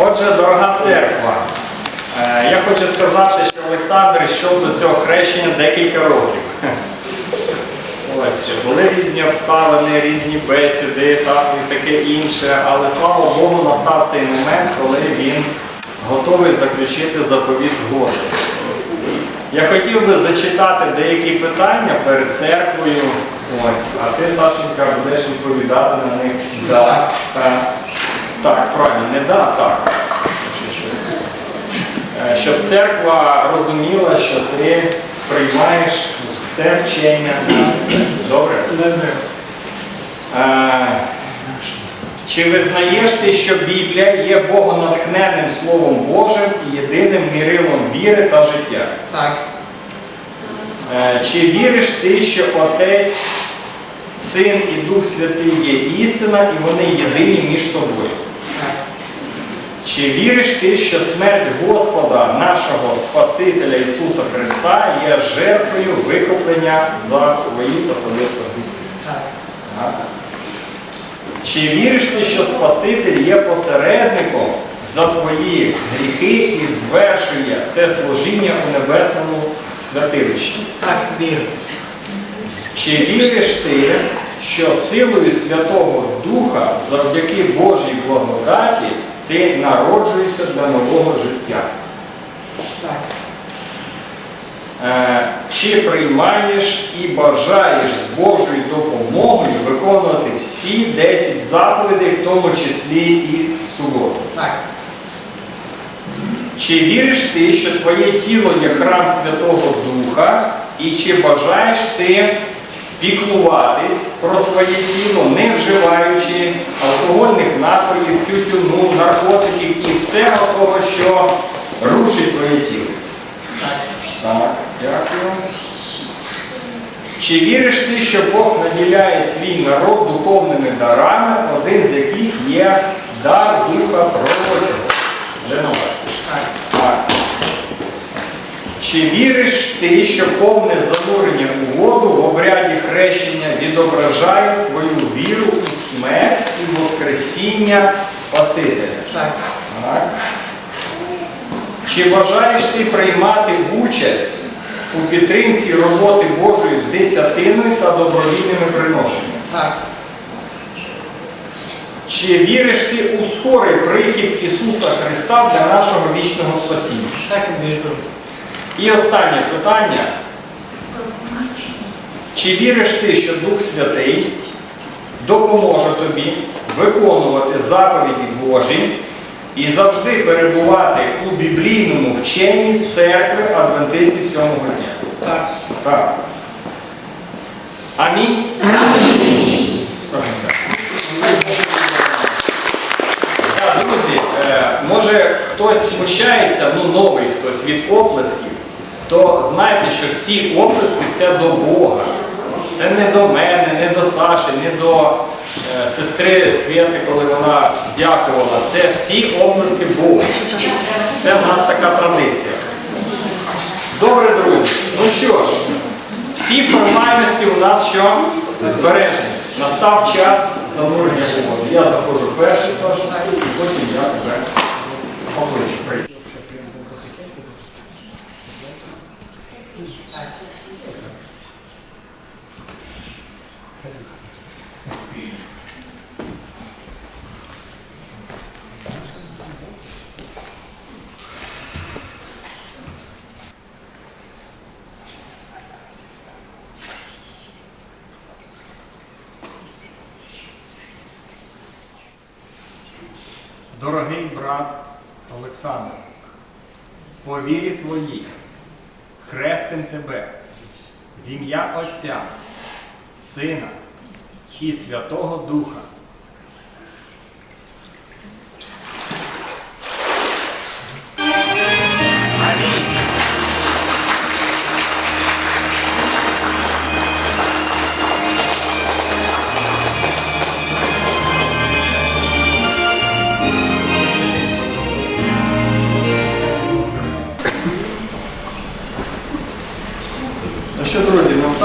Отже, дорога церква, е, я хочу сказати, що Олександр йшов до цього хрещення декілька років. Ось, були різні обставини, різні бесіди так, і таке інше, але слава Богу, настав цей момент, коли він готовий заключити заповіт з Господом. Я хотів би зачитати деякі питання перед церквою. Ось, а ти, Сашенька, будеш відповідати на них. Да, так. Так, правильно, не да, так. Е, Щоб церква розуміла, що ти сприймаєш все вчення. Добре? Е, Чи визнаєш ти, що Біблія є богонатхненним Словом Божим і єдиним мірилом віри та життя? Так. Е, Чи віриш ти, що Отець, Син і Дух Святий є істина і вони єдині між собою? Чи віриш ти, що смерть Господа, нашого Спасителя Ісуса Христа є жертвою викуплення за твої особисті. Так. Чи віриш ти, що Спаситель є посередником за твої гріхи і звершує це служіння у небесному святилищі? Так, вірю. Чи віриш ти, що силою Святого Духа завдяки Божій благодаті ти народжуєшся для нового життя? Так. Е, Чи приймаєш і бажаєш з Божою допомогою виконувати всі 10 заповідей, в тому числі і суботу? Так. Чи віриш ти, що твоє тіло є храм Святого Духа, і чи бажаєш ти піклуватись про своє тіло, не вживаючи алкогольних напоїв, тютюну, наркотиків і всього того, що рушить твоє тіло? Так. Дякую. Чи віриш ти, що Бог наділяє свій народ духовними дарами, один з яких є дар Духа Пророчого? Де номер? Так. Так. Чи віриш ти, що повне занурення у воду в обряді хрещення відображає твою віру у смерть і воскресіння Спасителя? Так. Так. Чи бажаєш ти приймати участь у підтримці роботи Божої з десятиною та добровільними приношеннями? Так. Чи віриш ти у скорий прихід Ісуса Христа для нашого вічного спасіння? Так, вірю. І останнє питання. Чи віриш ти, що Дух Святий допоможе тобі виконувати заповіді Божі і завжди перебувати у біблійному вченні церкви Адвентистів сьомого дня? Так. Так. Амінь. Амінь. Друзі, е, може хтось смущається, ну новий хтось від оплесків, то знайте, що всі оплески це до Бога. Це не до мене, не до Саші, не до е, сестри Свєти, коли вона дякувала. Це всі оплески Богу. Це в нас така традиція. Добре, друзі. Ну що ж, всі формальності у нас що? Збережені. Настав час занурення воду. Я заходжу перший, Саша, потім я тебе покличу. Дорогий брат Олександр, по вірі твоїй, хрестим тебе в ім'я Отця, Сина і Святого Духа.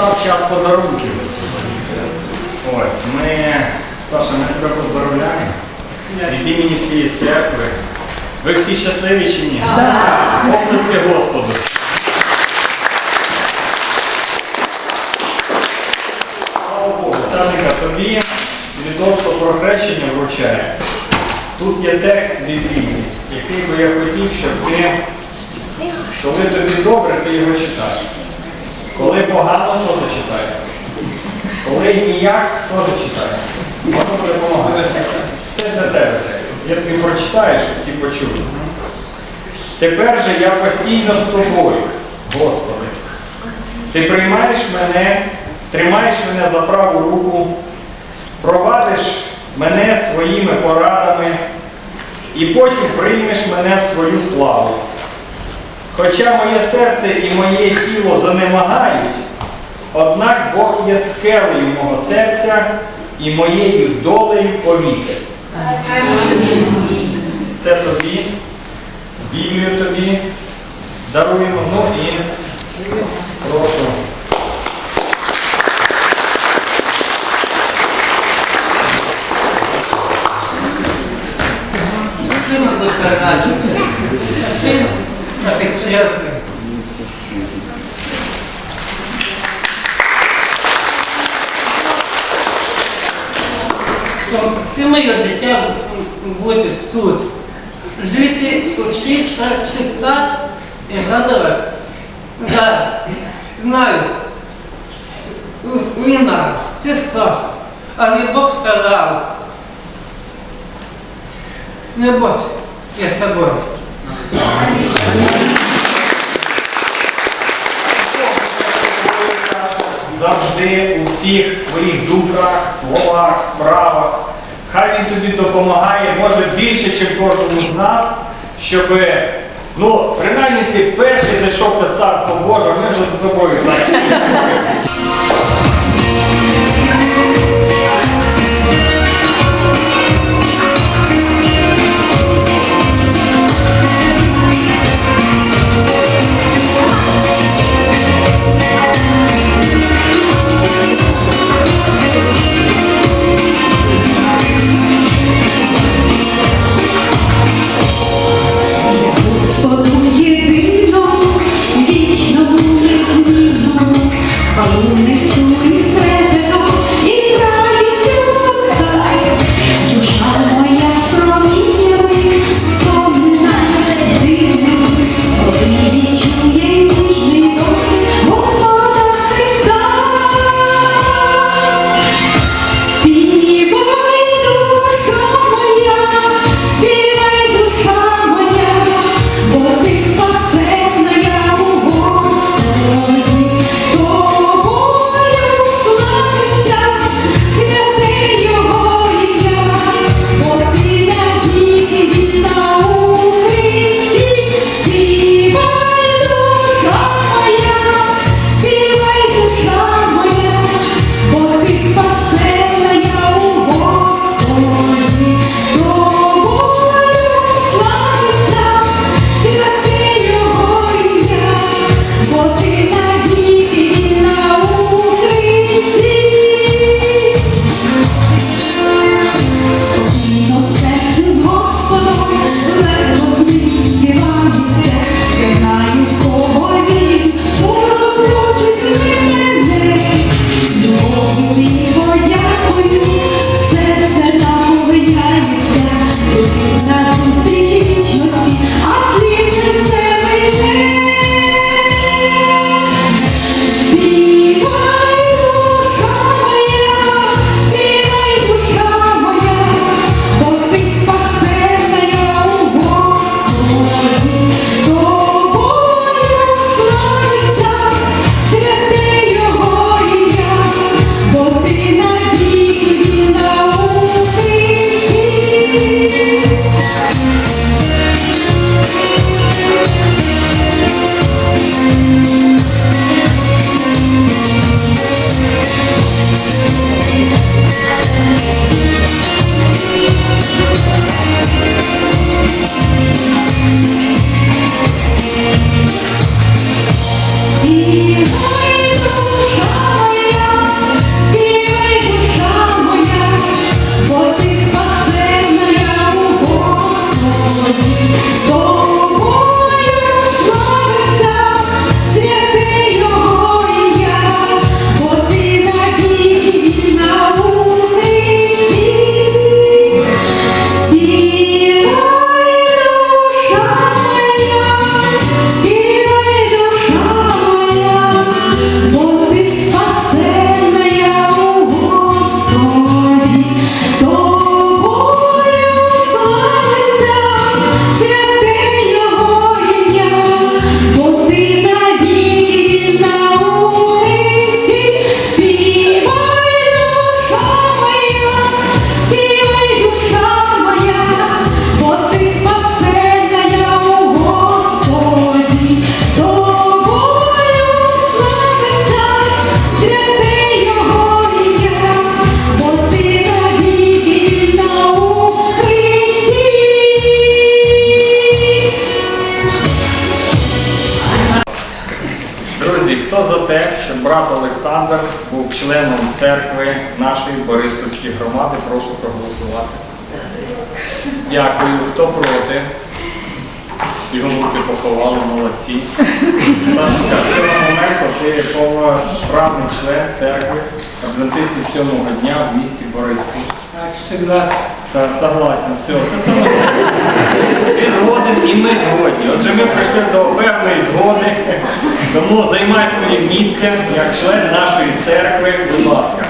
Настав час подарунків. Ось, ми, Саша, ми тебе поздоровляємо. від імені всієї церкви. Ви всі щасливі чи ні? Так. Оплески Господу. Слава Богу, Ставника, тобі свідоцтво про хрещення вручає. Тут є текст Біблії, який би я хотів, щоб ти, коли тобі добре, ти його читаєш. Коли погано, теж читай. Коли ніяк, теж читай. Можна допомагати. Це для тебе текст. Я тобі прочитаю, щоб всі почули. Тепер же я постійно з тобою, Господи. Ти приймаєш мене, тримаєш мене за праву руку, провадиш мене своїми порадами і потім приймеш мене в свою славу. Хоча моє серце і моє тіло занемагають, однак Бог є скелею мого серця і моєю долею повіки. Це тобі, Біблію тобі даруємо, ну і прошу. Спасибо, Надя. Ты. Все моє життя бути тут. Жити, учиться, читати і гадувати. Да, знаю. Війна, все страшно. Але Бог сказав, не бойся, я з тобою. Завжди у всіх твоїх думках, словах, справах. Хай він тобі допомагає, може більше, ніж кожному з нас, щоб, ну, принаймні ти перший зайшов те царство Боже, ми вже за тобою. Олександр був членом церкви нашої Бориспільської громади. Прошу проголосувати. Дякую. Хто проти? Його руки поховали, молодці. Сашенька, в цьому моменту ти повноправний член церкви Адвентиців сьомого дня в місті Бориспіль. Согласен. Так, согласен, все, все саме. Ти згоден і ми згодні. Отже, ми прийшли до певної згоди. Тому займай своє місце як член нашої церкви, будь ласка.